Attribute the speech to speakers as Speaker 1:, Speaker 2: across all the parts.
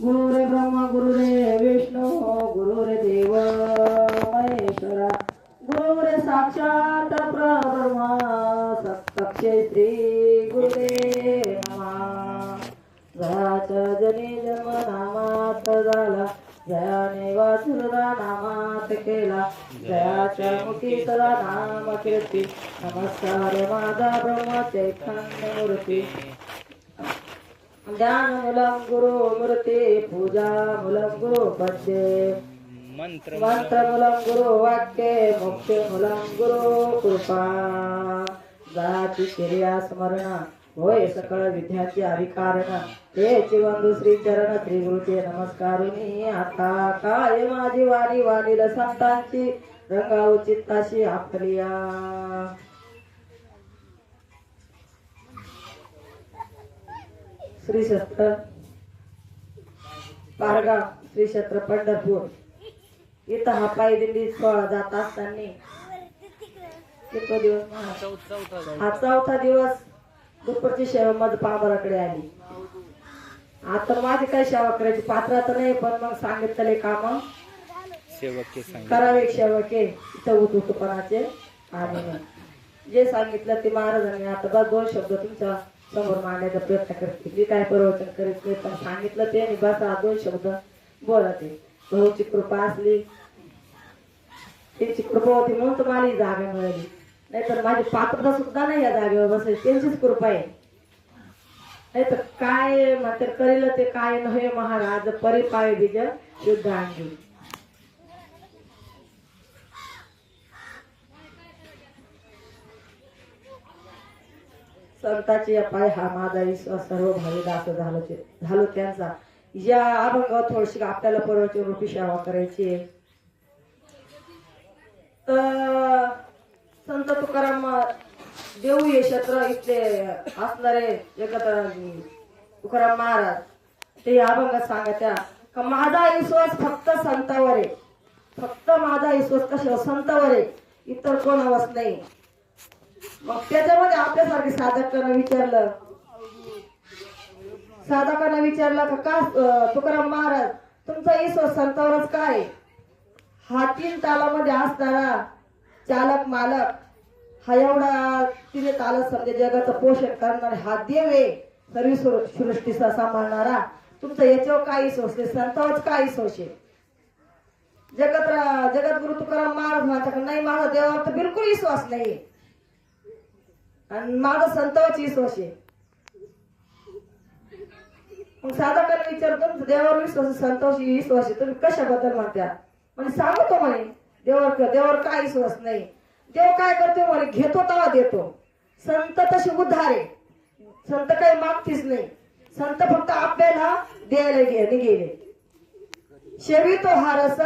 Speaker 1: गुरुरे ब्रह्मा गुरुरे विष्णू गुरुरे देव महेश्वरा। गुरुरे साक्षात परब्रह्मा सत्तक्षे श्री जयाच्या जनी जन्म नामात झाला जयाने वासुरा नामात केला जयाच्या मुखी सदा नाम कीर्ती नमस्कार माझा ब्रह्म चैतन्य मूर्ती। ध्यान मुलं गुरु मूर्ती पूजा मुलं गुरु पद्ये
Speaker 2: मंत्र
Speaker 1: मुलं गुरु वाक्य मोक्ष मुलं गुरु कृपा। जाती क्रिया स्मरण होय सकळ विद्याची अधिकारण। तेची बंधू श्री चरण श्री गुरुचे नमस्कारुनी आता काय माझी वाणी वाणील संतांची? रंगाऊ चित्ताशी आपलिया श्री क्षेत्र पारगाव श्री क्षेत्र पंढरपूर. इथं हा पायी दिंडी सोहळा जात असताना दिवस हा चौथा दिवस दुपारची सेवा मध पांबराकडे आली. आता माझी काय सेवा करायची? पात्र तर नाही पण मग सांगितले काम करावे सेवके. इथं उतुपणाचे आणि जे सांगितलं ते महाराजांनी. आता बस दोन शब्द तुमच्या समोर मांडण्याचा प्रयत्न करते. मी काय प्रवचन करीत करता सांगितलं ते आणि दोन शब्द बोलते. भाऊची कृपा असली त्यांची कृपा होती म्हणून तुम्हाला ही जागा मिळाली. नाहीतर माझी पात्रता सुद्धा नाही या जागेवर बसायची. त्यांचीच कृपा आहे. नाही तर काय म्हणते करील ते काय नव्हे महाराज परिपाय बीज शुद्ध संताची पाय हा माझा विश्वास सर्व भावी असं झालो ते- झालो त्यांचा. या अभंग थोडीशी आपल्याला परवाची रूपी सेवा करायची आहे. तर संत तुकाराम देऊ हे क्षेत्र इथले असणारे एकत्र तुकाराम महाराज ते अभंग सांगत्या का माझा विश्वास फक्त संतावर आहे. फक्त माझा विश्वास कशावर? संतावर आहे. इतर कोणावरच नाही. मग त्याच्यामध्ये आपल्यासारखे साधकांना विचारलं. साधकांना विचारलं का का तुकाराम महाराज तुमचा ईश्वर संतावरच काय? हा तीन तालामध्ये असणारा चालक मालक हा एवढा तिने ताल समजा जगाचं पोषण करणारा हा देव आहे. सर्व सृष्टीचा सांभाळणारा. तुमचा याच्यावर काय विश्वास आहे संतावरच काय विश्वास आहे जगत जगद्गुरु तुकाराम महाराज म्हणतात नाही माझा देवावर तर बिलकुल विश्वास नाही. आणि माझा संतावाची विश्वास आहे मग साधकांना विचारतो देवावर विश्वास आहे, संतावाची विश्वास आहे तुम्ही कशाबद्दल म्हणत्या म्हणजे सांगतो म्हणे देवावर देवावर काय विश्वास नाही. देव काय करतो म्हणे घेतो तवा देतो. संत तशी उद्धार आहे. संत काही मागतीच नाही. संत फक्त आपल्याला द्यायला गे- गेले शेवी तो हा रस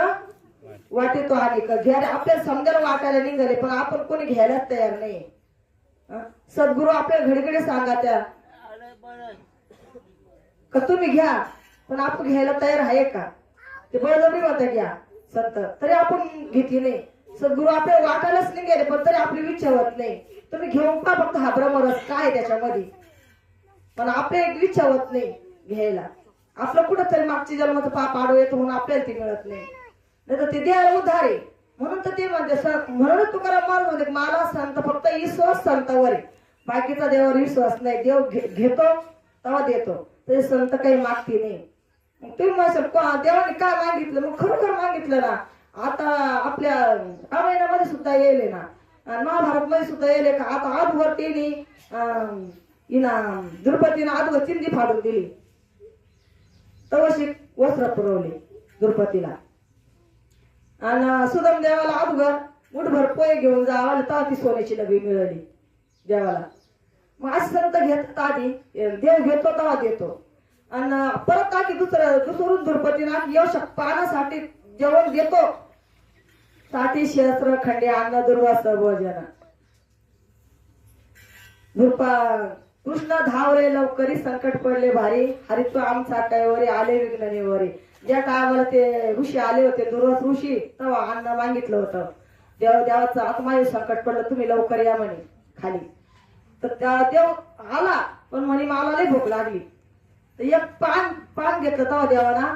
Speaker 1: वाटे तो आणि घ्यायला आपल्याला समजायला वाटायला निघाले पण आपण कोणी घ्यायलाच तयार नाही. सद्गुरू आपल्या घडीकडे सांगा त्या का तुम्ही घ्या पण आपण घ्यायला तयार आहे का? ते बळजबरी होतं घ्या संत. तरी आपण घेतली नाही. सद्गुरू आपल्या वाटायलाच नाही गेले पण तरी आपली विचार होत नाही. तुम्ही घेऊन का फक्त हा ब्रह्मरस काय त्याच्यामध्ये. पण आपल्या एक विचार होत नाही घ्यायला. आपलं कुठं तरी मागच्या जन्माचं पाप आडो येतो म्हणून आपल्याला ते मिळत नाही. नाही तर ते द्यायला उधार आहे. म्हणून तर ते म्हणते म्हणून तुकाराम महाराज म्हणते मला संत फक्त विश्वास संतावर आहे. बाकीचा देवावर विश्वास नाही. देव घे- घेतो तेव्हा देतो. ते संत काही मागती नाही. मग तुम्ही म्हणशाल देवाने काय मागितलं? मग खरोखर मागितलं ना? आता आपल्या रामायणामध्ये सुद्धा येले ना? महाभारत महाभारतमध्ये सुद्धा येले का? आता आजवर तिने हिना द्रुपदीनं आधवर चिंदी फाडून दिली. तवशी वस्त्र पुरवली द्रुपदीला. आणि सुदम देवाला अगोदर मुठभर पोहे घेऊन जावा तेव्हा सोन्याची डबी मिळाली देवाला. मग असं संत घेतात आधी देव घेतो तेव्हा देतो. आणि परत आधी दुसरं दुसरून द्रुपदीना यश पानासाठी जेवण देतो. साठी शस्त्र खंडे अन्न दुर्वास भोजन. दुर्पा कृष्ण धावरे लवकरी संकट पडले भारी. हरित्व आमचा कैवरी आले विघ्ननेवरी ज्या काळावर ते ऋषी आले होते दुर्वास ऋषी तेव्हा अन्न मागितलं होतं. देव देवाचं आत्मायु संकट पडलं तुम्ही लवकर या म्हणे खाली. तर त्या देव आला पण म्हणे मला लई भूक लागली. तर एक पान पान घेतलं तेव्हा देवाना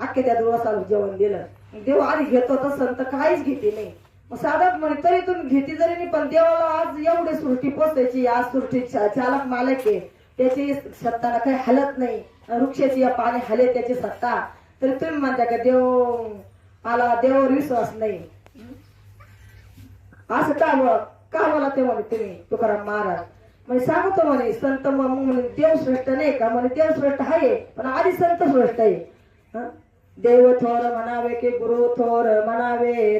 Speaker 1: अख्ख्या त्या दुर्वासाला जेवण दिलं. देव आधी घेतो तसं तर काहीच घेते नाही. मग साधक म्हणे तरी तुम्ही घेते जरी नाही पण देवाला आज एवढी सृष्टी पोचायची आज सृष्टी चालक मालक आहे. त्याची सत्ताला काही हलत नाही. वृक्षाची या पाणी हले त्याची सत्ता तरी तुम्ही म्हणता का देव मला देवावर विश्वास नाही. असं का मग का मला ते म्हणे तुम्ही तुकाराम महाराज? म्हणजे सांगतो म्हणे संत मग म्हणे देव श्रेष्ठ नाही का? म्हणे देव श्रेष्ठ आहे पण आधी संत श्रेष्ठ आहे. देव थोर म्हणावे की गुरु थोर म्हणावे.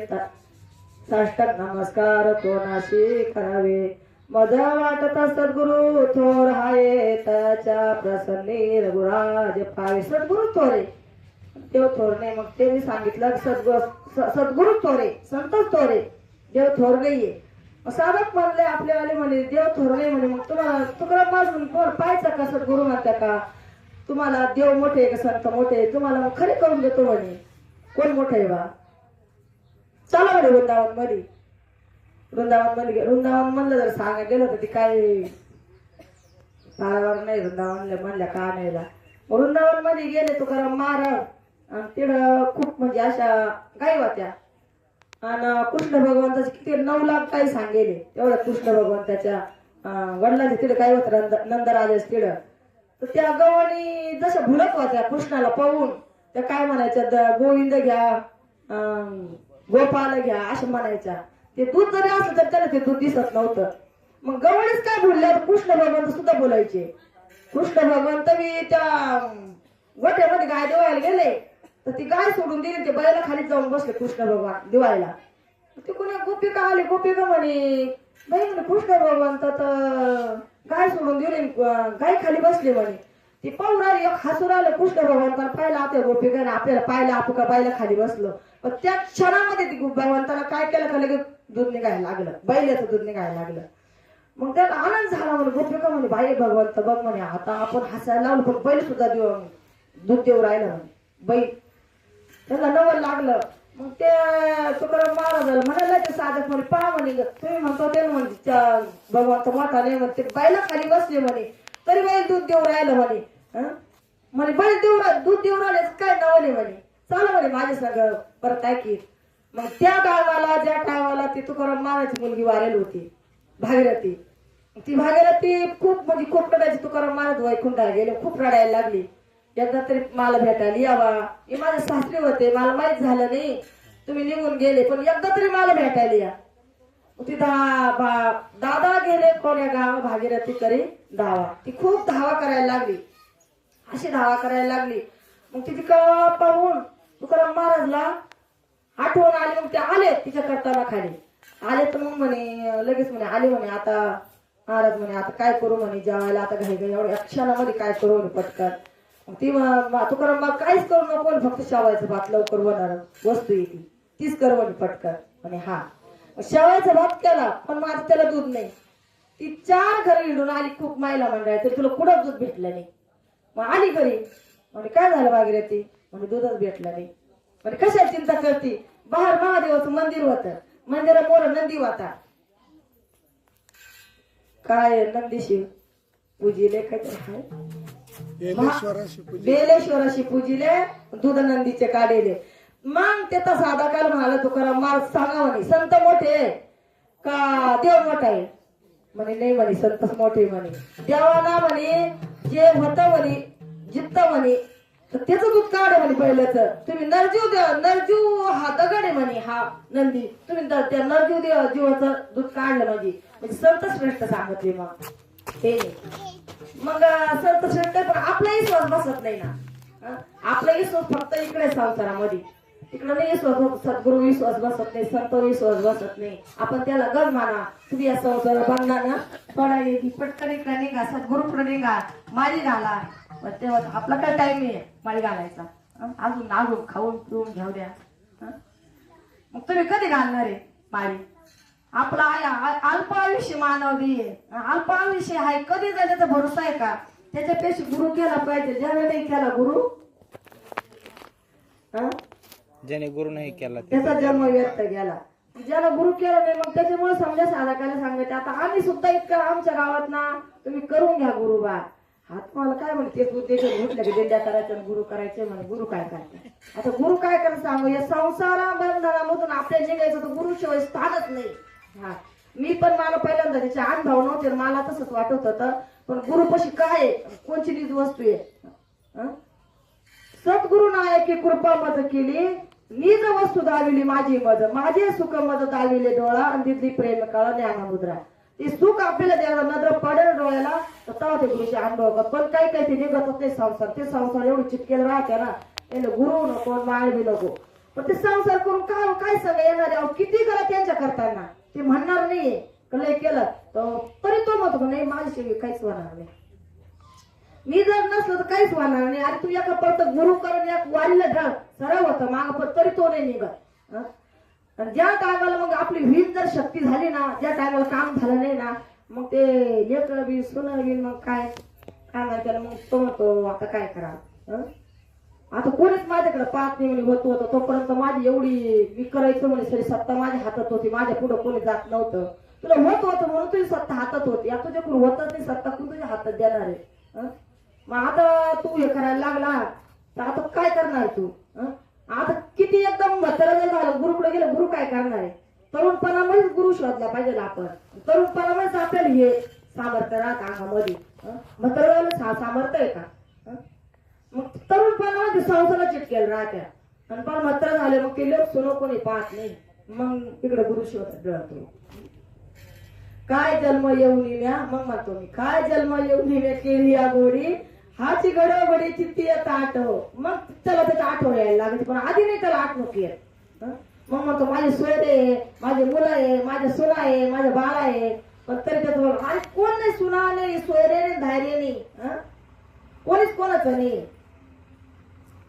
Speaker 1: साष्टक नमस्कार कोणाशी करावे? मजा वाटत सद्गुरु थोर हाये त्याच्या प्रसन्नी रघुराज पावे सद्गुरु थोरे देव थोर नाही मग त्यांनी सांगितलं सद्गु सद्गुरु सद्गुरु थोरे संतच थोरे देव थोर नाहीये साधक म्हणले आपल्यावाले म्हणे देव थोर नाही म्हणे. मग तुम्हाला तुकडा माझून कोण पाहायचा का? सद्गुरु म्हणता का? तुम्हाला देव मोठे आहे का संत मोठे आहे? तुम्हाला मग खरे करून देतो म्हणे. कोण मोठे आहे बा? चला म्हणे वृंदावनमध्ये वृंदावनमध्ये गे- वृंदावन म्हणलं जर सांगा गेलं तर ती काय? पारावर नाही वृंदावनला म्हणल्या का नाहीला वृंदावनमध्ये गेले तुकाराम महाराज. तिथं खूप म्हणजे अशा गाई होत्या. आणि कृष्ण भगवंताचे किती नऊ लाख काही सांगेले. तेवढ्या कृष्ण भगवंताच्या अं, वडिलांचे तिथं काय होतं नंद नंदराजाच तिथं तर त्या गवानी जशा भुलत होत्या कृष्णाला पाहून त्या काय म्हणायच्या द- गोविंद घ्या अं, गोपाल घ्या असं म्हणायच्या. ते दूध जरी असलं तर त्याला ते दूध दिसत नव्हतं. मग गवळीच काय बोलल्या कृष्ण भगवंत सुद्धा बोलायचे. कृष्ण भगवंत मी त्या अं, गोठ्यामध्ये गाय देवायला गेले. तर ती गाय सोडून दिली ते बैला खाली जाऊन बसले कृष्ण भगवान दिवाळीला. ते कोणी गोपिका आली? गोपिका म्हणे? बाई म्हणे कृष्ण भगवान तर गाय सोडून दिली गाय खाली बसली म्हणे. ती पाहून आली एक हसून आलं कृष्ण भगवंताला पाहिला आता गोपिकाने आपल्याला पाहिलं आपण का बायला खाली बसलो? पण त्या क्षणामध्ये ती भगवंताला काय केलं का लगेच दूध निघायला लागलं. बैलाचं दूध निघायला लागलं. मग त्याला आनंद झाला म्हणे गोपिका म्हणे? बाई भगवंत बघ म्हणे आता आपण हसायला लावलं पण बैल सुद्धा देऊ दूध देऊ राहिलं म्हणे. बैल त्याला नवल लागलं. मग ते तुकाराम महाराजाला म्हणाला ते साधक म्हणे पहा म्हणे तुम्ही म्हणतो ते म्हणजे त्या भगवंत मोठा नाही म्हणते बायला खाली बसले म्हणे. तरी बाई दूध देऊ राहिलं म्हणे. म्हणे बाई देऊ दूध देऊ राहिले काय नवले म्हणे. चालू म्हणे माझे सगळं परत ऐकी मग त्या गावाला ज्या टायमाला ती तुकाराम महाराजची मुलगी वारेल होती भागीरथी. ती भागीरथी खूप म्हणजे खूप रडायची. तुकाराम महाराज वैकुंठाला गेले खूप रडायला लागली. एकदा तरी मला भेटायला यावा. हे माझे सासरे होते मला माहीत झालं नाही. तुम्ही निघून गेले पण एकदा तरी मला भेटायला या. ती दा- दादा गेले कोण्या गाव भागीरथी करी धावा. ती खूप धावा करायला लागली. अशी धावा करायला लागली. मग ती पाहून तुकाराम महाराजला आठवण आली मग ते आले तिच्या करताना खाली. आले तर मग म्हणे लगेच म्हणे आले म्हणे आता महाराज म्हणे आता काय करू म्हणे जेवायला आता घाई घाई एवढ्या क्षणामध्ये काय करू म्हणे पटकन. ती तुकाराम मग काहीच करू नको फक्त शेवायचं भात लवकर होणार वस्तू येते. तीच कर म्हणे पटकन. म्हणे हा. शेवायचा भात केला पण मग आता त्याला दूध नाही. ती चार घरी हिडून आली खूप मायला मंडळ तर तुला कुठं दूध भेटलं नाही? मग आली घरी. म्हणे काय झालं भागीरथी म्हणे दूधच भेटलं नाही. म्हणे कशाची चिंता करते? बाहेर महादेवाचं मंदिर होतं. मंदिरामोर नंदी होता काय नंदीशी? पूजिले
Speaker 3: लेखायचं
Speaker 1: बेलेश्वराशी पूजिले. दूध नंदीचे काढेले. मग ते तर साधा काल म्हणाला तुकाराम महाराज सांगा म्हणे संत मोठे का? देव मोठा आहे. म्हणे नाही म्हणे संतच मोठे म्हणे. देवाना म्हणे जे होत म्हणे जित्त म्हणे तर त्याचं दूध काढ म्हणे पहिल्याच. तुम्ही नरजीव द्या नरजीव हा दगड आहे म्हणे हा नंदी. तुम्ही त्या नरजीव देव जीवाचं दूध काढलं म्हणजे म्हणजे संत श्रेष्ठ सांगितले मग. हे नाही. मग सर तसे पण आपलाही श्वास बसत नाही ना. आपलाही आपला विश्वास फक्त इकडे संसारामध्ये. तिकडे नाही विश्वास सद्गुरु विश्वास बसत नाही संत विश्वास बसत नाही. आपण त्याला गज माना. तुम्ही या संसार बांधला ना. पडायला पटकन इकडे निघा सद्गुरुकडे निघा. माळी घाला. मग तेव्हा आपला काय टाइम आहे माळी घालायचा. अजून अजून खाऊन पिऊन घेऊ द्या. मग तुम्ही कधी घालणार आहे माळी आपला अल्प आयुष्य मानवली आहे. अल्प आयुष्य आहे कधी जाण्याचा भरोसा आहे का? त्याच्यापेक्षा गुरु केला पाहिजे. ज्याला नाही केला गुरु हं?
Speaker 2: ज्याने गुरु नाही केला
Speaker 1: त्याचा जन्म व्यक्त गेला. ज्याला गुरु केला नाही मग त्याच्यामुळे समजा साधकाला सांगायचं आता आम्ही सुद्धा इतकं आमच्या गावात ना तुम्ही करून घ्या गुरुबा हात मला काय म्हणते उद्देश म्हटलं की दिंड्या करायचं गुरु करायचे म्हणे गुरु काय करते? आता गुरु काय करत सांगू? या संसारा बंधनामधून आपल्याला निघायचं तर गुरुशिवाय स्थानच नाही. हा. मी पण मला पहिल्यांदा त्याचे अनुभव नव्हते मला तसंच वाटत होतं. पण गुरु पशी काय आहे? कोणची नीज वस्तू आहे? सद्गुरु नायकी कृपा मज केली. नीज वस्तू दाविली माझी मज माझे सुख मज दाविले डोळा आणि तिथली प्रेम काळ ज्ञान मुद्रा. ते सुख आपल्याला द्यायला नजर पडेल डोळ्याला तर तेव्हा ते गुरुचे अनुभव पण काही काही ते निघतच नाही संसार. ते संसार एवढे चिटकेल राहते ना. त्याला गुरु नको माळवी नको. पण ते संसार करून काय काय सगळं येणार? आहे अहो, किती करा त्यांच्या करताना? ते म्हणणार नाहीये. कलय केलं तर तरी तो म्हणतो नाही माझ्याशिवाय काहीच होणार नाही. मी जर नसलं तर काहीच होणार नाही. अरे तू एका परत गुरु करून एक वारीला ढळ. सरळ होतं. माग पण तरी तो नाही निघत. आणि ज्या टायमाला मग आपली वीज जर शक्ती झाली ना ज्या टायमाला काम झालं नाही ना मग ते लेकर बी सुन बी मग काय? काय त्याला मग तो म्हणतो आता काय करा आता कोणीच माझ्याकडे पाहत नाही म्हणे होत होतं. तोपर्यंत माझी एवढी मी करायचं म्हणे सरी सत्ता माझ्या हातात होती माझ्या पुढे कोणी जात नव्हतं. तुला होत होतं म्हणून तुझी सत्ता हातात होती. आता तुझ्याकडून होतच नाही सत्ता कोण तुझ्या हातात देणार आहे? मग आता तू हे करायला लागला तर आता काय करणार तू? आता किती एकदम म्हातारा जर झालं गुरुकडे गेलं गुरु काय करणार आहे? तरुणपणामध्येच गुरु शोधला पाहिजे आपण. तरुणपणामध्येच आपल्याला हे सामर्थ्य राहत अंगामध्ये. हं? म्हातारा सामर्थ्य आहे का? मग तरुणपणामध्ये संसारा चिटकेल राहत्या. आणि पण मात्र झाले मग ते लोक सुनो कोणी पाहत नाही. मग तिकडे गुरु डळतो काय जन्म येऊन म्या मग म्हणतो मी काय जन्म येऊन म्या केली या गोडी? हाची गडबडी चित्ती येत आठव. मग त्याला त्याचा आठव यायला लागते पण आधी नाही त्याला आठवण येत. मग म्हणतो माझे सोयरे आहे माझे मुलं आहे माझ्या सुना आहे माझ्या बाळा आहे. पण तरी त्याचं बोल आणि कोण नाही सुना नाही सोयरे नाही धैर्य नाही. कोणीच कोणाचं नाही.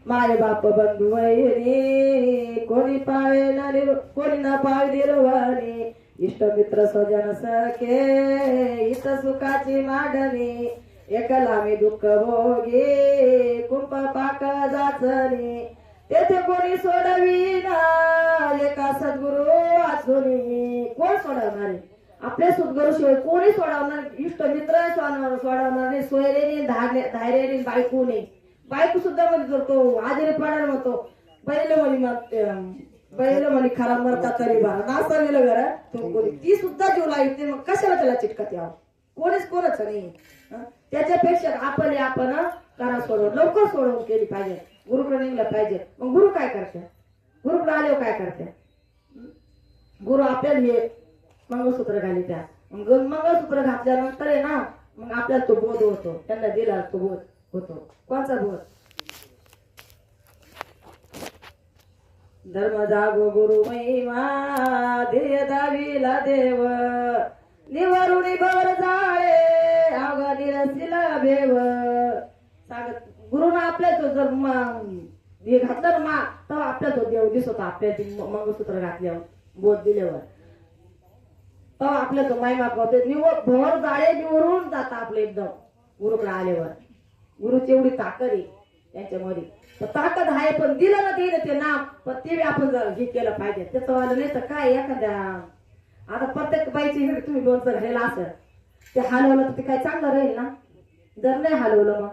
Speaker 1: माय बाप बंधू वैरी कोणी पावे ना निर- कोणी ना पावे निर्वाणी इष्ट मित्र स्वजन सखे इत सुखाची मांडणी एकला मी दुःख भोगे कुंप पाक जाचणी. तेथे कोणी सोडविना एका सद्गुरु वाचून कोण सोडवणार? आहे आपल्या सद्गुरु शिवाय कोणी सोडवणार? इष्ट मित्र सोडवणार सोडवणार नाही. सोयरेने धायरेने बायको बायको सुद्धा मध्ये करतो आजीने पडायला म्हणतो बैल म्हणे मग बैल म्हणे खरा मरता तरी बा नाचलेलं घर तो कोणी ती सुद्धा जीव लाईत मग कशाला त्याला चिटकत यावं? कोणीच कोणच नाही. त्याच्यापेक्षा आपण आपण करा सोडव लवकर सोडवून केली पाहिजे. गुरुकडे निघलं पाहिजे. मग गुरु काय करते? गुरुकडे आल्यावर काय करते? गुरु आपल्याला हे मंगळसूत्र घाली त्या मग मंगळसूत्र घातल्यानंतर आहे ना मग आपल्याला तो बोध होतो. त्यांना दिला तो बोध. होतो. कोणचा बोध धर्म जागो गुरु महिमा ध्येय दाविला देव. निवरुणी भर जाळे अवघा निरसिला भेव. सांगत गुरुनं आपल्या तो जर हे घातलं मा तर आपल्या तो देव दिसतो आपल्या मंगळसूत्र घातल्यावर बोध दिल्यावर. तर आपल्या तो माय मागवते निवड भर जाळे निवरून जात आपलं एकदम. गुरुकडे आल्यावर. गुरुची एवढी ताकद आहे त्यांच्यामध्ये. तर ताकद आहे पण दिलं ना ते ते नाम पण ते बी आपण जर हे केलं पाहिजे. त्याचं वालं नाही तर काय एखाद्या आता प्रत्येक बाईची हिड तुम्ही लोणचं घालेलं असं ते हलवलं तर ते काय चांगलं राहील ना? जर नाही हलवलं मग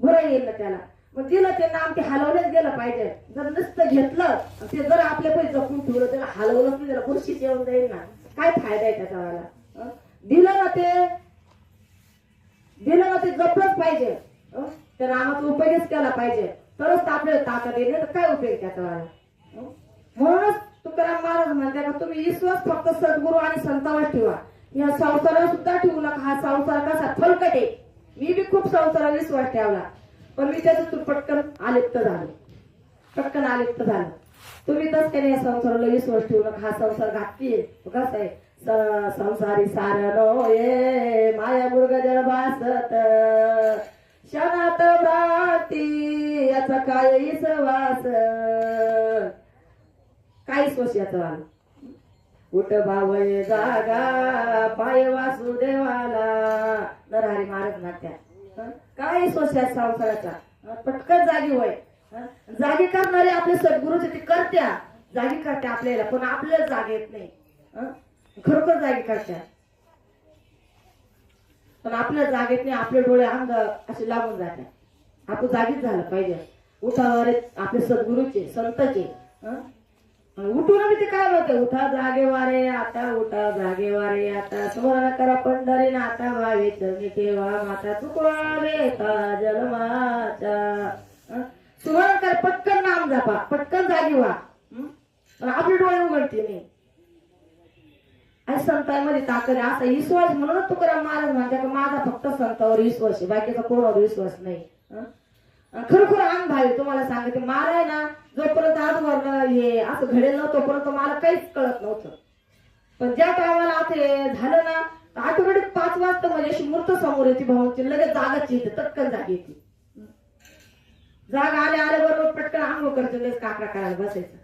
Speaker 1: बरं येईल ना त्याला. मग दिलं ते नाम ते हलवलंच गेलं पाहिजे. जर नुसतं घेतलं ते जर आपल्या पैसे जपून ठेवलं त्याला हलवलंच नाही त्याला बुरशीच येऊन जाईल ना? काय फायदा आहे त्याचा वाला? दिलं ना ते दिलं ना ते जपलंच पाहिजे. त्या नामाचा उपयोगच केला पाहिजे. तरच तर आपल्याला ताकद येईल तर काय उपयोग त्याचा म्हणूनच तुकाराम महाराज म्हणते का तुम्ही विश्वास फक्त सद्गुरू आणि संतावर ठेवा. या संसारावर सुद्धा ठेवू नका. हा संसार कसा फलकट आहे. मी बी खूप संसारावर विश्वास ठेवला. पण मी तू पटकन आलिप्त झालो. पटकन आलिप्त झालं. तुम्ही तस काही या संसाराला विश्वास ठेवू नका. हा संसार घातकी आहे. कसा आहे संसारी सारण ये माया मुर्ग जर भासत. क्षणात भ्रांती याचा काय इसवास काय सोस याचं उठ भावय जागा पाय वासुदेवाला नरहरी मारत नाट्या हं? काय सोश या संसाराचा. पटकन जागी होय जागी करणारे आपले सद्गुरूचे ते करत्या. जागी करत्या आपल्याला पण आपल्याला जाग येत नाही. खरोखर जाईल करत्या पण आपल्या जागेत नाही आपले डोळे अंग असे लागून जातात. आपण जागीच झालं पाहिजे. उठावर आपले सद्गुरूचे संतचे उठून आम्ही ते काय म्हणते? उठा जागे वारे आता उठा जागे वारे आता स्मरण करा पंढरी आता भावे चरणी ठेवा माता चुकवावे जन्माचा. हं? स्मरण कर पटकन नाम जपा पटकन जागी व्हा. आपले डोळे उघडते नाही. आणि संतांमध्ये ताकद असा विश्वास म्हणूनच तुकाराम महाराज म्हणतात माझा फक्त संतावर विश्वास आहे बाकीचा कोणावर विश्वास नाही. खरोखर अंग भावी तुम्हाला सांगते मला आहे ना जोपर्यंत आजवर हे असं घडेल नव्हतं तोपर्यंत मला काहीच कळत नव्हतं. पण ज्या टायमाला आता झालं ना आठवड्यात पाच वाजता म्हणजे अशी मूर्त समोर येते भाऊची लगेच जागाच येते तत्कन जागी येते. जागा आल्या आल्या बरोबर पटकन अंग करतो लगेच काकडा करायला बसायचं.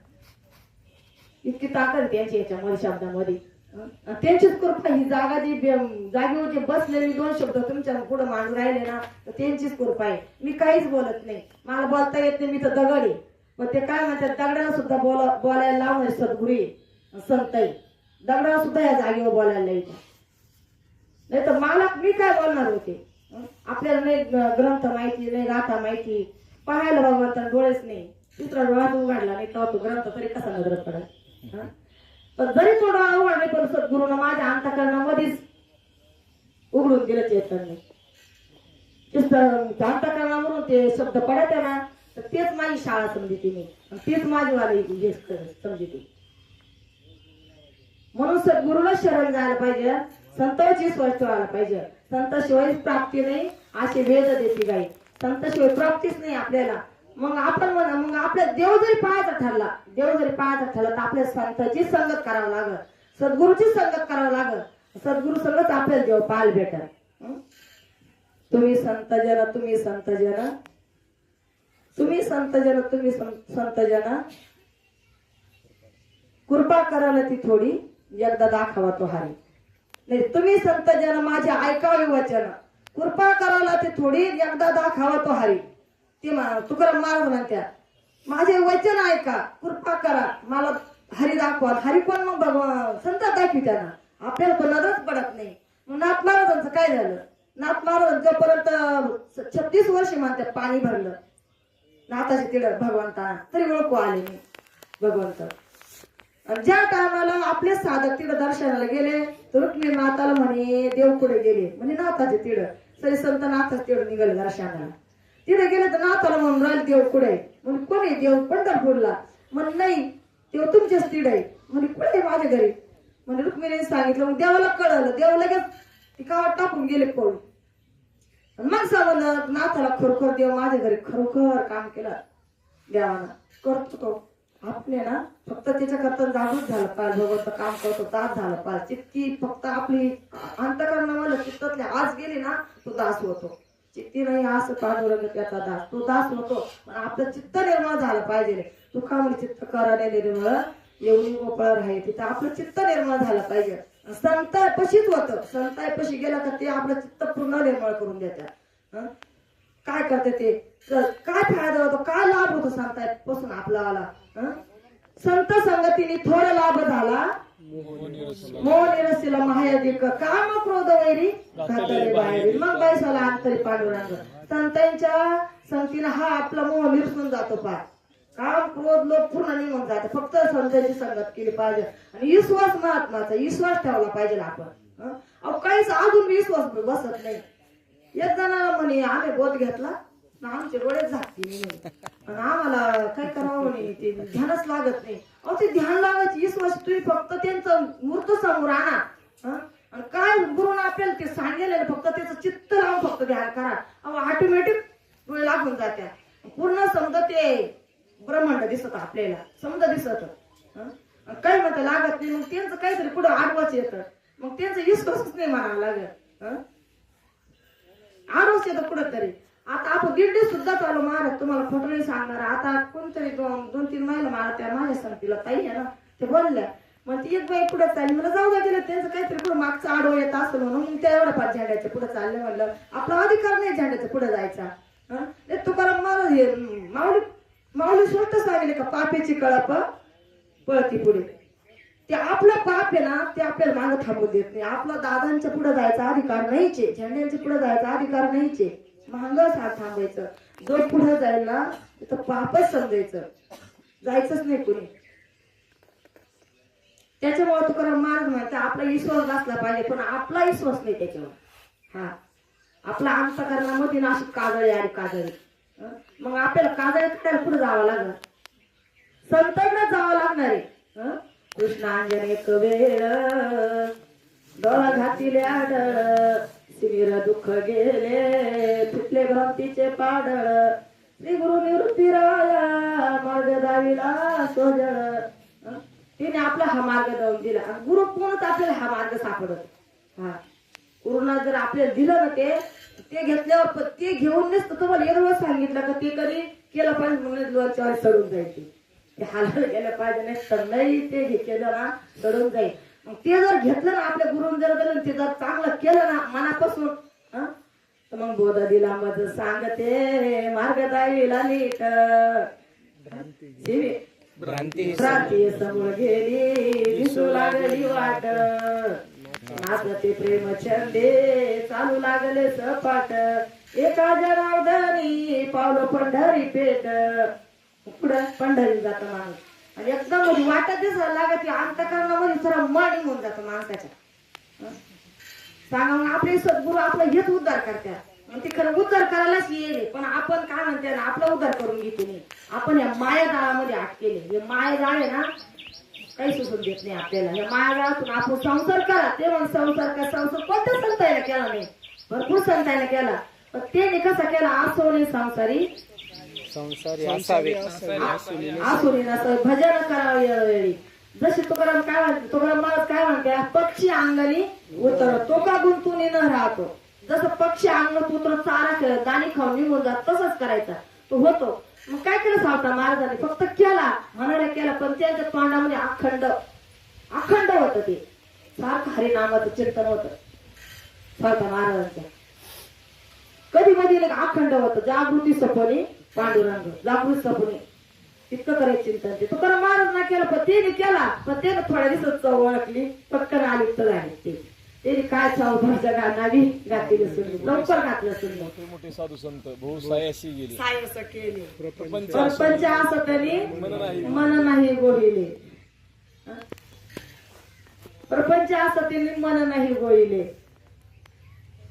Speaker 1: इतकी ताकद त्याची याच्या याच्यामध्ये शब्दामध्ये. त्यांचीच कृपा ही जागा जी जागेवर जे बसलेली दोन शब्द तुमच्यापुढे मांडून राहिले ना तर त्यांचीच कृपा आहे. मी काहीच बोलत नाही. मला बोलता येत नाही मी तर दगड आहे. पण ते काय म्हणतात दगडाला सुद्धा बोला बोलायला लावणारे सद्गुरी संतई दगडाला सुद्धा या जागेवर बोलायला येतात नाही तर मला मी काय बोलणार होते? आपल्याला नाही ग्रंथ माहिती नाही गाथा माहिती. पाहायला भगवंत डोळेच नाही. दुसरा डोळा उघडला नाही तो ग्रंथ तरी कसा नजर पडत? हं? पण जरी थोडं अवघड नाही पण सद्गुरूनं माझ्या अंतकरणामध्येच उघडून दिलं चेतनने. अंतकरणावरून ते शब्द पडत आहे ना तर तेच माझी शाळा समजते मी तेच माझी वाली समजते म्हणून सद्गुरूला शरण जायला पाहिजे. संतांची स्वस्थ व्हायला पाहिजे. संताशिवाय प्राप्ती नाही असे वेद देते गाई संताशिवाय प्राप्तीच नाही आपल्याला. मग आपण म्हणा मग आपल्या देव जरी पाहायचा ठरला देव जरी पाहायचा ठरला तर आपल्या संताची संगत करावं लागल. सद्गुरूची संगत करावं लागल. सद्गुरू संगत आपल्याला देव पाहायला भेटल. तुम्ही संत जन तुम्ही संत जन तुम्ही संत जन तुम्ही संत जन कृपा करायला ती थोडी एकदा दाखवा तो हारी. नाही तुम्ही संत जन माझे ऐकावे वचन. कृपा करायला ती थोडी एकदा दाखवा तो हारी. ती मा- तुकाराम महाराज म्हणत्या माझे वचन ऐका कृपा करा मला हरी दाखवा हरी पण मग भगवान संत दाखवी त्यांना. आपल्याला तो नजरच पडत नाही. मग नाथ महाराजांचं काय झालं? नाथ महाराज जोपर्यंत छत्तीस वर्ष म्हणतात पाणी भरलं. नाथाचे तिडक भगवंता तरी ओळखू आले मी भगवंत. ज्या टायमाला आपले साधक तिडं दर्शनाला गेले तर रुक्मिणी नाथाला म्हणे देव कुठे गेले? म्हणे नाथाचे तिडक तरी संत नाथाच तिड निघाले दर्शनाला. तिथे गेले तर नाताला म्हणून राहिले देव कुठे? म्हणजे आहे देव? पंढरपूरला. म्हण नाही देव तुमच्याच तिड आहे. म्हणे कुठे आहे माझ्या घरी? म्हणजे रुक्मिणीने सांगितलं. मग देवाला कळलं देव लगेच ती गावात टाकून गेले पळून. मग सांगलं नाथाला खरोखर देव माझ्या घरी खरोखर काम केलं. देवानं करतो तो आपले ना फक्त त्याच्याकरता जागृत झालं पाहिजे. भगवंत काम करतो दास झालं पाहिजे. चित्ती फक्त आपली अंतकरणामध्ये चित्तातले आज गेली ना तो दास होतो. चित्ती नाही असं पांडुरंग त्याचा दास. तो दास नको पण आपलं चित्त निर्माण झालं पाहिजे तू म्हणजे चित्त कराने निर्मळ एवढी मोकळ राहील. तिथं आपलं चित्त निर्माण झालं पाहिजे. संताय पशीच होत. संताय पशी गेला का ते आपलं चित्त पूर्ण निर्मळ करून देतात. काय करते ते? काय फायदा होतो? काय लाभ होतो संतापासून आपला आला संत संगतीने थोडा लाभ झाला मोह निरसिला महायधिक काम क्रोध वैरी घातले बाहेरी मग बैसाला अंतरी पांडुरंग संतांच्या संगतीनं हा आपला मोह निरसून जातो पार काम क्रोध लोक पूर्ण निघून जाते फक्त संतांची संगत केली पाहिजे आणि विश्वास महत्त्वाचा विश्वास ठेवला पाहिजे आपण? अहो काहीच अजून विश्वास बसत नाही एक जणाला म्हणे आम्ही बोध घेतला आमचे डोळे झाकते नाही आणि आम्हाला काय करावं म्हणे ते ध्यानच लागत नाही. अहो ते ध्यान लागत लावायची विश्वास तुम्ही फक्त त्यांचं मूर्त समोर आणा. आणि काय गुरुनं आपल्याला ते सांगेल फक्त त्याचं चित्त लावून फक्त ध्यान करा. अहो ऑटोमॅटिक डोळे लागून जात्या. पूर्ण समजा ते ब्रह्मांड दिसत आपल्याला समजा दिसत. हं? आणि काही म्हणता लागत नाही मग त्यांचं काहीतरी पुढं आडवाच येतं. मग त्यांचा विश्वासच नाही म्हणावं लागत. हं? आरोस येतं कुठंतरी. आता आपण दिंडी सुद्धा चालू महाराज तुम्हाला खोटं नाही सांगणार. आता कोणतरी दोन दोन तीन महिला मला त्या माझ्या संगतीला ताई आहे ना ते बोलल्या. मग ती एक बाई पुढे चालली मला जाऊ द्या गेलं त्यांचं काहीतरी पुढे मागचं आडो येत असं म्हणून. मग त्या एवढ्या पाच झेंड्याच्या पुढे चालले म्हणलं आपला अधिकार नाही झेंड्याच्या पुढे जायचा. हं? हे तुकाराम महाराज हे माऊली माऊली स्वतः सांगितले का पापेची कळप? पळती पुढे. ते आपलं पाप आहे ना ते आपल्याला मागं थांबू देत नाही. आपला दादांच्या पुढे जायचा अधिकार नाहीचे झेंड्यांच्या पुढे जायचा अधिकार नाहीचे. महागच हात थांबायचं. जो पुढे जाईल ना तर पापच समजायचं. जायचंच नाही कुणी. त्याच्यामुळे तुकाराम महाराज म्हणते आपला विश्वास असला पाहिजे पण आपला विश्वास नाही त्याच्यावर. हा. आपला अंतकरणामध्ये ना अशी काजळी आणि काजळी. मग आपल्याला काजळी करायला पुढे जावं लागणार? संतांना जावं लागणार आहे. हं? कृष्णांजने वेळ डोळा घातील आडळ सिमीर दुःख गेले फुटले भ्रांतीचे पाडळ श्री गुरु निवृत्ती राया मार्ग दाविला सोजळ. तिने आपला हा मार्ग जाऊन दिला. गुरु पूर्णच आपल्याला हा मार्ग सापडत. हा. गुरुना जर आपल्याला दिलं ना ते ते घेतल्यावर ते घेऊन नसतं तुम्हाला एक सांगितलं का ते कधी केलं पाहिजे म्हणून लोणच्यावर सडून जाईल ते. हालत गेलं पाहिजे नाही तर नाही ते हे केलं ना सडून जाईल. मग ते जर घेतलं ना आपल्या गुरुन जर दिलं ते जर चांगलं केलं ना मनापासून हं? तर मग बोध दिला मज सांगते मार्ग दाईला नीट.
Speaker 2: भ्रांती
Speaker 1: भ्रांती समोर गेली दिसू लागली वाट. नाचते प्रेम छंदे चालू लागले सपाट. एका जनार्दनी पावलं पंढरी पेट. पुढं पंढरी जात माणूस. आणि एकदम म्हणजे वाटत लागत लागत अंतकरणामध्ये म्हणजे सरा मन होऊन जातं माणसाच्या सांगा मग आपले सद्गुरू आपला हेच उद्धार करतात. मग ते खरं उद्धार करायलाच येईल. पण आपण काय म्हणते ना आपला उद्धार करून घेते नाही आपण या माया जाळामध्ये अटकेले. हे माया जाळ आहे ना काही सुचून देत नाही आपल्याला. या माया जाळातून आपण संसार करा. ते मग संसार का संसार कोणत्या संतायला केला नाही? भरपूर संतायला केला. पण ते कसा केला? आसोनी संसारी
Speaker 2: संसारी असावे.
Speaker 1: आसुरी नसं भजन करावे वेळी जसे तुकाराम काय म्हणते तुकाराम महाराज काय म्हणते पक्षी अंगाने उतर तो का गुंतून न राहतो. जसं पक्षी अंगात उतर चारा खेळ दाणी खाऊन निघून जात तसंच करायचा. तो होतो. मग काय केलं सावता महाराजांनी? फक्त केला म्हणायला केला पण त्यांच्या तोंडामध्ये अखंड अखंड होत ते. सारखं हरिनामाचं चिंतन होत. सावता महाराजांच्या कधी का अखंड होतं. जागृती सपनी पांडुरंग जागृत सपनी इतकं करायचं चिंतन ते तुकाराम महाराज ना केलं पण त्याने केला. पण त्याने थोड्या दिवसात चव ओळखली. पटकन आली तर झाली ते. त्याने काय चव घातली सुरू लवकर घातलं सुरू
Speaker 4: मोठे मोठे साधू संत. भाऊ सायाशी गेले.
Speaker 1: सायस केली.
Speaker 4: प्रपंच
Speaker 1: असं. तरी
Speaker 4: मन नाही.
Speaker 1: मन नाही गोळीले हं? प्रपंच असं त्यांनी मन नाही गोळीले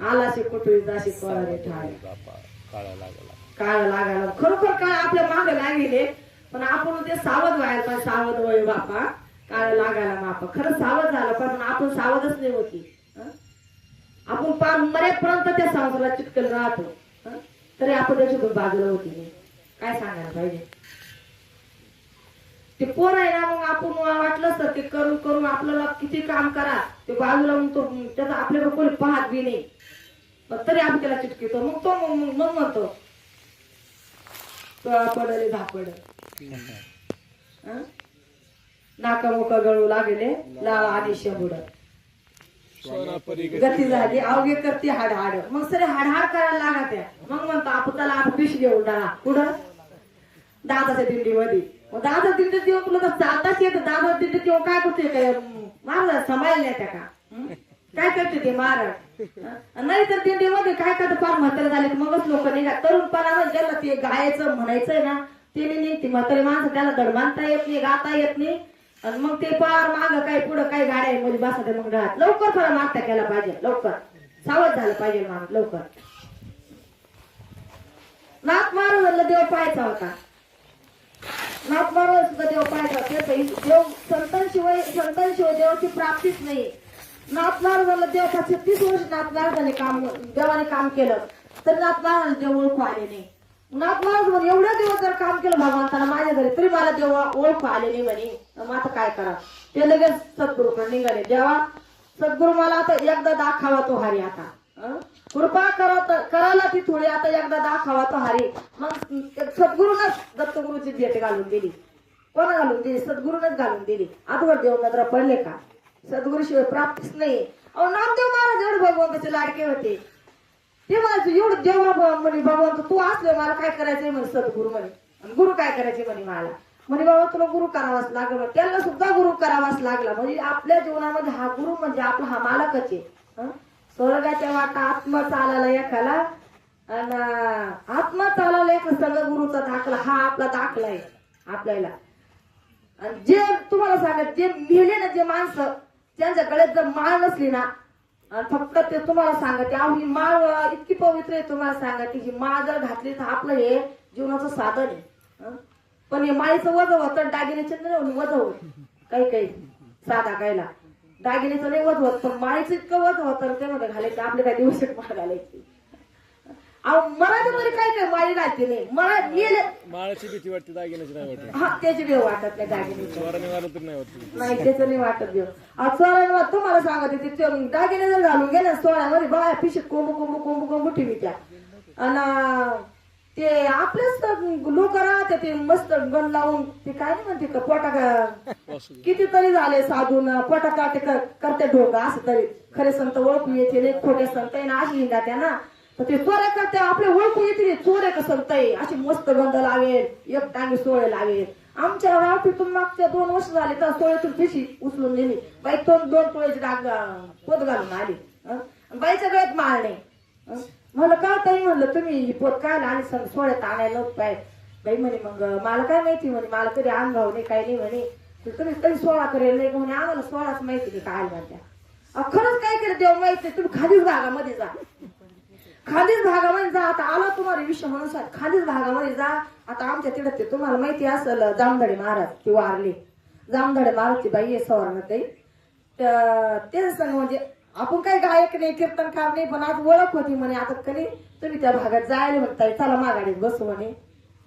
Speaker 1: आलाशी कुठे जाशी ठाणे
Speaker 4: बापा काळा लागला.
Speaker 1: काळ लागायला. खरोखर काळ आपल्या मागे लागेले पण आपण ते सावध व्हायला पाहिजे. सावध वय हो बापा काळ लागायला बापा खरं सावध झालं पण आपण सावधच नाही होती आपण पार मरेपर्यंत त्या सावधला चिटकल राहतो. तरी आपण त्याच्यातून बाजूला होती नाही काय सांगायला पाहिजे? ते पोर आहे ना मग आपण वाटलं तर ते करून करून आपल्याला किती काम करा. ते बाजूला मग तो त्याचा आपल्याकडे कोणी पाहत बी नाही. तरी आपण त्याला चिटकितो. मग तो मग म्हणतो पडले झापड नाक मुका गळू लागले लावा आणि
Speaker 4: शेबुड
Speaker 1: गती झाली अवघे करते हाड हाड मग सरे हाड हाड करायला लागा त्या. मग म्हणतो आपण त्याला आपण पिश घेऊन डाळा कुठं? दादाच्या दिंडीमध्ये. मग दादा दिंडीत येऊन तुला तर चालताच येत. दादा दिंडीत येऊन काय करतोय? काय महाराज सांभाळले त्या का? काय करते ते महाराज नाही तर दिंडीमध्ये काय करतं? फार म्हातारे झाले मगच लोक निघा. तरुणपणावर ज्याला ते गायचं म्हणायचंय ना ते नाही निघते म्हातारे माणसं त्याला धड बांधता येत नाही गाता येत नाही. आणि मग ते पार माग काय पुढं काय गाड्या आहे मध्ये बसा मग राहत. लवकर थोडा मागता केला पाहिजे लवकर. सावध झालं पाहिजे माग लवकर. नाक मारून झालं देव पाहायचा होता. नाक मारून सुद्धा देव पाहायचा होता. देव संतांशिवाय संतांशिवाय देवाची प्राप्तीच नाही. नाथ महाराजांना देव छत्तीस वर्ष नाथ झाले काम देवाने काम केलं. तर नाथ महाराज देव ओळखू आले नाही. नाथ म्हणे दिवस जर काम केलं भगवंताला माझ्या घरी तरी मला देव ओळखू आले नाही म्हणे. मग आता काय करा? ते लगेच सद्गुरूकडे निघाले. देवा सद्गुरू मला आता एकदा दाखावा तो हरी आता. कृपा करत करायला ती थोडी आता एकदा दाखावा तो हरी. मग सद्गुरूनच दत्तगुरूची भेट घालून दिली. कोणा घालून दिली? सद्गुरूनच घालून दिली. आजवर देव नजरा पडले का? सद्गुरू शिवाय प्राप्तीच नाही अहो नामदेव महाराज एवढे भगवंताचे लाडके होते. ते म्हणायचं एवढं देवा म्हणे भगवंत तू असले मला काय करायचंय? म्हणे सद्गुरू म्हणे. गुरु काय करायचे? म्हणे मला. म्हणे बाबा तुला गुरु करावाच लागला. त्याला सुद्धा गुरु करावाच लागला. म्हणजे आपल्या जीवनामध्ये हा गुरु म्हणजे आपला हा मालकच आहे. स्वर्गाच्या वाटा आत्मा चालायला एकाला आणि आत्मा चालायला एका सगळं गुरुचा दाखला हा आपला दाखला आहे आपल्याला. आणि जे तुम्हाला सांगा जे मेले ना जे माणसं त्यांच्याकडे जर माळ नसली ना फक्त ते तुम्हाला सांगते अहो ही माळ इतकी पवित्र आहे तुम्हाला सांगते ही माळ जर घातली तर आपलं हे जीवनाचं साधन आहे. पण हे माळीचं वजन होतं दागिन्याचे नाही वजन होत. काही काही. साधा कायला. दागिन्याचं नाही वज होत पण माळीचं इतकं वज होतं ते मध्ये घालायचं आपले काही दिवस माळ घालायची. अहो मराठीमध्ये काय काय माळी घालते नाही मला येले
Speaker 4: माळाची भीती वाटते दागिन्याची नाही वाटत.
Speaker 1: हा त्याची वेळ वाटत नाही
Speaker 4: तर नाही वाटत.
Speaker 1: नाही त्याचं नाही वाटत देऊ आज सोळ्याला तुम्हाला सांगत होते ते दागिने जर घालून गेले सोळ्यामध्ये बाया पिशीत कोंबू कोंबू कोंबू कोंबू ठेवी त्या. आणि ते आपलेच लोक राहते ते मस्त गण लावून ते काय नाही म्हणते का पोटा का कितीतरी झाले साधून पोटा काटे करते ढोक असं तरी. खरे संत ओळखू येते खोटे संत अशी हिंदा त्या ना. ते चोऱ्या करते आपले ओळखू येते चोऱ्या का संत अशी मस्त गंध लावेल. एक टांगी सोळे लावेल. आमच्या गावातून मागच्या दोन वर्ष झाले तर सोळ्यातून पिशी उचलून नेली. बाई दोन दोन तोळ्याची डाग पोत घालून आली. बाईच्या गळ्यात माळ नाही. हं? म्हणलं का ताई म्हणलं तुम्ही ही पोत काय आणि सं सोळ्यात आणायला पाय बाई म्हणे मग मला काय माहिती म्हणे मला कधी अंगाव नाही काही नाही म्हणे. तुम्ही कधी सोळा करेल नाही म्हणे? आम्हाला सोळाच माहिती नाही काय म्हणत्या? खरंच काय केलं देव माहिती नाही. तुम्ही खालीच भागामध्ये जा. खालीच भागामध्ये जा. आता आला तुम्हाला विषय म्हणून सांग खालीच भागामध्ये जा. आता आमच्या तिकडे ते तुम्हाला माहिती असेल जामधडे महाराज ती वारली जामधडे महाराजची बाई आहे सवर्णताई तर तेच सांग म्हणजे आपण काही गायक नाही कीर्तनकार नाही पण आज ओळख होती म्हणे. आता कधी तुम्ही त्या भागात जायला म्हणताय? चला मागाडीत बसू म्हणे.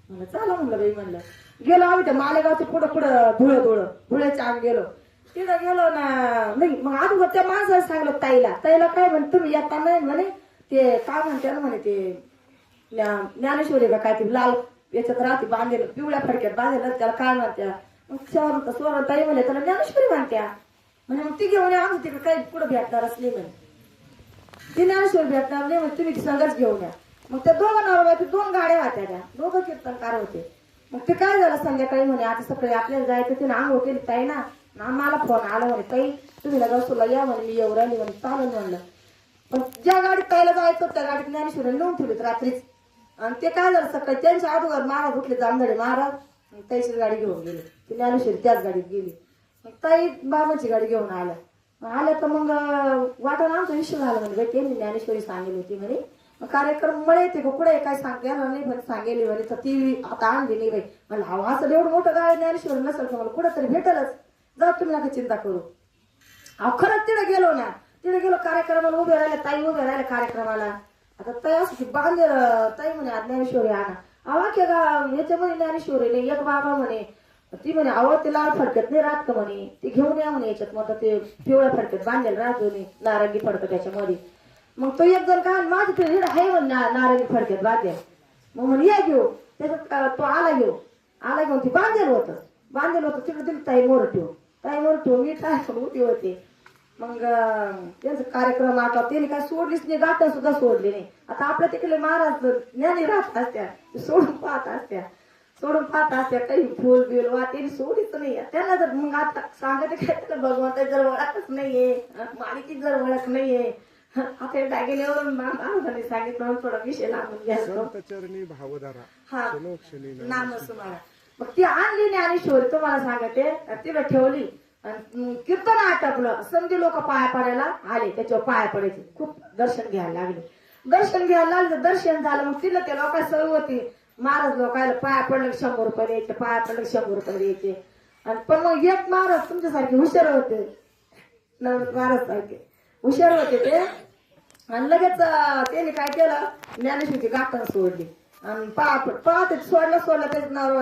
Speaker 1: म्हणलं चला म्हणलं बाई म्हणलं. गेलो आम्ही त्या मालेगावचं पुढं पुढं धुळं धुळं धुळ्याच्या आत गेलो. तिथं गेलो ना नाही मग आज त्या माणसाला सांगलं ताईला. ताईला काय म्हणे तुम्ही येता नाही म्हणे ते काय म्हणते ना म्हणे ते ज्ञा- ज्ञानेश्वरी का काय ते लाल याच्यात राहते बांधेल पिवळ्या फडक्यात बांधलेलं त्याला काय म्हणत्या? मग शहर स्वर्ण ताई म्हणे त्याला ज्ञानेश्वरी म्हणत्या. म्हणे मग ती घेऊन या, आमच्या तिकडे काही पुढे भेटणारच नाही म्हणे. ती ज्ञानेश्वरी भेटणार नाही म्हणजे तुम्ही संघच घेऊन या. मग त्या दोघं नवरा दोन गाड्या होत्या त्या. दोघं कीर्तनकार होते. मग ते काय झालं संध्याकाळी म्हणे आता सकाळी आपल्याला जायचं तिने आंघोळ केली ताई ना. ना मला फोन आला म्हणे ताई तुम्ही लगवसूला या म्हणे मी येऊ राहिली म्हणे चालून म्हणलं. पण ज्या गाडीत ताईला जायचं त्या गाडीत ज्ञानेश्वरी नेऊन ठेवलेत रात्रीच. आणि ते काय झालं सकाळी त्यांच्या अगोदर महाराज उठले जामदडे महाराज त्याची गाडी घेऊन गेले. ती ज्ञानेश्वरी त्याच गाडीत गेली. मग ताई बाबाची गाडी घेऊन आल्या. मग आल्या तर मग वाटून आमचा विषय झाला म्हणजे बाई मी ज्ञानेश्वरी सांगेल होती म्हणे. मग कार्यक्रम मळे येते का कुठे काय सांगेल नाही पण सांगेल म्हणे. तर ती आता आणली नाही बाई. मला अहो असं एवढं मोठं गाव ज्ञानेश्वरी नसेल तर मला कुठं तरी भेटेलच. जा तुम्ही नका चिंता करू. अहो खरंच तिथे गेलो ना. तिथे गेलो कार्यक्रमाला उभे राहिले ताई उभे राहिले कार्यक्रमाला. आता ताई असं बांधेर ताई म्हणे आज ज्ञानेश्वरी आणा. अवा के गा याच्यामध्ये ज्ञानेश्वरी नाही एक बाबा म्हणे. ती म्हणे आवड ते लाल फडकत नाही राहत का म्हणे? ते घेऊन या म्हणे याच्यात. मग ते पिवळ्या फडकत बांधेल राहतो नाही नारंगी फडकत त्याच्यामध्ये. मग तो एक जण काय माझं ते रीड आहे म्हणे ना- नारंगी फडकत बांधेल. मग म्हणे या घेऊ. त्याच्यात का- तो आला घेऊ. आला घेऊन ती बांधेल होतं. बांधेल होतं तिकडे दिली ताई मोर ठेवू ताई मोर ठेवू मी काय पण उभी होते. मग त्यांचा कार्यक्रम आटला त्यांनी काय सोडलीच नाही गाठा सुद्धा सोडली नाही. आता आपल्या तिकडे महाराज ज्ञानी राहत असत्या सोडून पाहत असत्या. सोडून पाहत असत्या काही फुल बिल वा त्यांनी सोडीच नाही. त्यांना जर मग आता सांगते काय त्याला भगवंता जर ओळखच नाहीये मालिकीत जर ओळख नाहीये आता दागिन्यावरून महाराजांनी सांगितलं थोडा विषय लागून घ्या
Speaker 3: संत चरणी भावधारा
Speaker 1: हा. नाम तुम्हाला मग ती आणली ज्ञानेश्वरी तुम्हाला सांगते तिला ठेवली. आणि कीर्तन आटपलं. संधी लोक पाया पडायला आले त्याच्यावर पाया पडायचे. खूप दर्शन घ्यायला लागले. दर्शन घ्यायला लागलं दर्शन झालं मग तिला त्या लोकांना सवय होती. महाराज लोकायला पाया पडलं शंभर रुपये द्यायचे पाया पडलं शंभर रुपये द्यायचे. आणि पण मग एक महाराज तुमच्यासारखे हुशार होते. महाराज सारखे. हुशार होते ते. आणि लगेच त्याने काय केलं? ज्ञानेश्वरची गाठण सोडली. आणि पाहत सोडलं सोडलं त्याचं नाव